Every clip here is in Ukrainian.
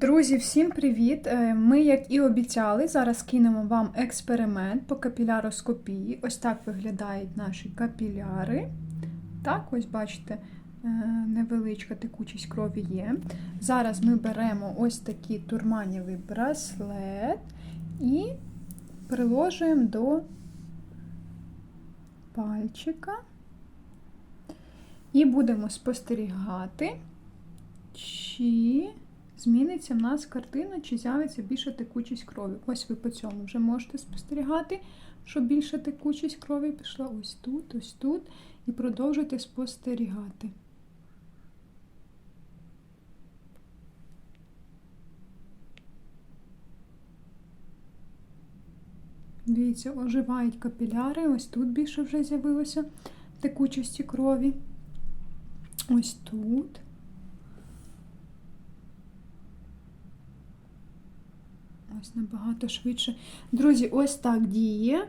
Друзі, всім привіт! Е, Ми, як і обіцяли, зараз кинемо вам експеримент по капіляроскопії. Ось так виглядають наші капіляри. Так, ось бачите, е, невеличка текучість крові є. Зараз ми беремо ось такий турманєвий браслет і приложуємо до пальчика. І будемо спостерігати, чи зміниться в нас картина, чи з'явиться більша текучість крові. Ось ви по цьому вже можете спостерігати, що більша текучість крові пішла ось тут, ось тут, і продовжуйте спостерігати. Дивіться, оживають капіляри, ось тут більше вже з'явилося текучості крові. Ось тут. Ось набагато швидше. Друзі, ось так діє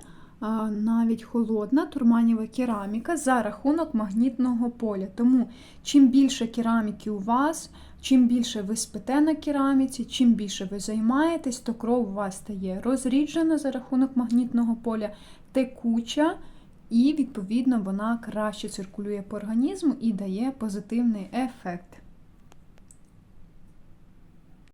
навіть холодна турманіва кераміка за рахунок магнітного поля. Тому чим більше кераміки у вас, чим більше ви спите на кераміці, чим більше ви займаєтесь, то кров у вас стає розріджена за рахунок магнітного поля, текуча, і, відповідно, вона краще циркулює по організму і дає позитивний ефект.